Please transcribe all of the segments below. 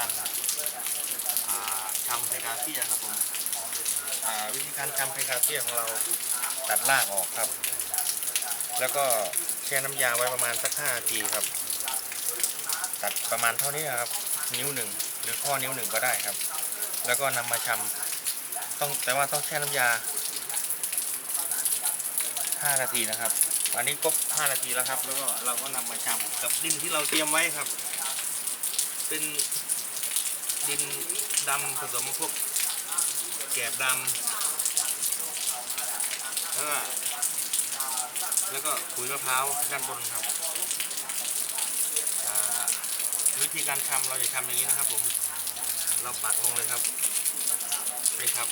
การทำเพกาเซียครับผมอ่าวิธีการทำเพกาเซียของเราตัดรากออกครับ แล้วก็แช่น้ำยาไว้ประมาณสักห้านาทีครับ ตัดประมาณเท่านี้ครับ นิ้วหนึ่งหรือข้อนิ้วหนึ่งก็ได้ครับ แล้วก็นำมาชำต้องแต่ว่าต้องแช่น้ำยา 5 นาทีนะครับอันนี้ครบ5นาทีแล้วครับ แล้วก็เราก็นำมาชำกับดินที่เราเตรียมไว้ครับ เป็น ดินดำผสมพวกแกบดำแล้วก็แล้วก็ขุยมะพร้าวด้านบนครับวิธีการทำเราจะทำอย่างนี้นะครับผม เราปักลงเลยครับนี่ครับ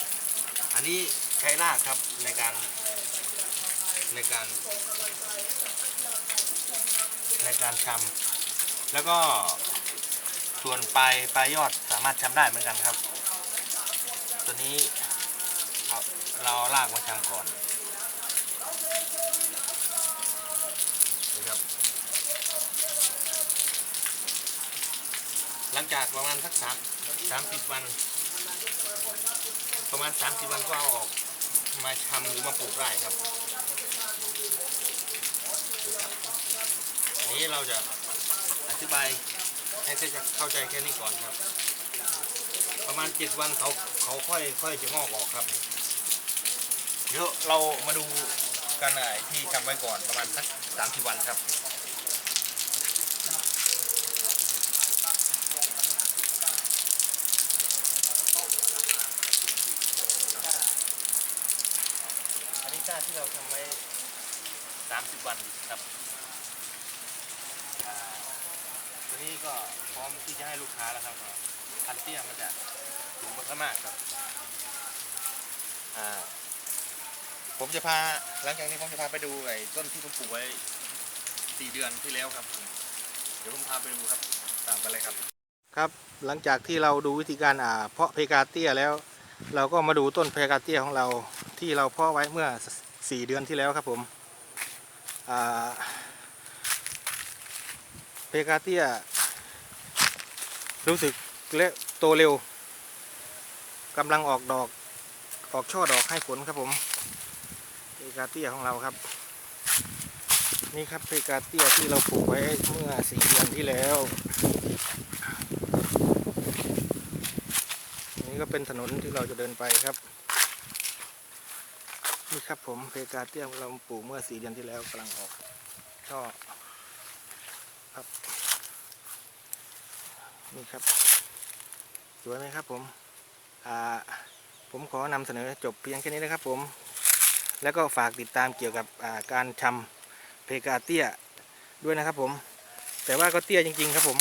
อันนี้ใช้รากครับในการในการ ในการชำแล้วก็ ส่วนปลายปลายยอดสามารถชำได้เหมือนกันครับ ตัวนี้เอาเราเารากมาชำก่อนนี่ครับหลังจากประมาณสักสามสามสิบวัน ประมาณสามสิบวันก็เอาออกมาชำหรือมาปลูกได้ครับ อันนี้เราจะอธิบาย ให้เข้าใจแค่นี้ก่อนครับ ประมาณเจ็ดวันเขาเขาค่อยค่อยจะงอกออกครับนี่เดี๋ยวเรามาดูกันไอ้ที่ทำไว้ก่อนประมาณสักสามสิบวันครับอันนี้ก้าที่เราทำไว้สามสิบวันครับอ่า ตัวนี้ก็พร้อมที่จะให้ลูกค้าแล้วครับพันเตี้ยมันจะสูงมากๆครับอ่าผมจะพาหลังจากนี้ผมจะพาไปดูไอ้ต้นที่ผมปลูกไว้สี่เดือนที่แล้วครับ เดี๋ยวผมพาไปดูครับตามไปเลยครับ ครับหลังจากที่เราดูวิธีการอ่าเพาะเพกาเตี้ยแล้ว เราก็มาดูต้นเพกาเตี้ยของเราที่เราเพาะไว้เมื่อ4เดือนที่แล้วครับผมอ่า เพกาเตียรู้สึกเละโตเร็วกำลังออกดอกออกช่อดอกให้ผลครับผมเพกาเตียของเราครับ นี่ครับเพกาเตียที่เราปลูกไว้เมื่อ4เดือนที่แล้วนี่ก็เป็นถนนที่เราจะเดินไปครับนี่ครับผมเพกาเตียเราปลูกเมื่อสี่เดือนที่แล้วกำลังออกช่อ ครับ นี่ครับ สวยไหมครับผมผมขอนำเสนอจบเพียงแค่นี้นะครับผม แล้วก็ฝากติดตามเกี่ยวกับการทำเพกาเตียด้วยนะครับผม แต่ว่าก็เตี้ยจริง ๆ ครับผม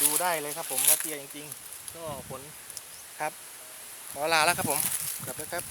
ดูได้เลยครับผมว่าเตี้ยจริงๆ ก็ผลครับ ขอลาแล้วครับผม กลับแล้วครับ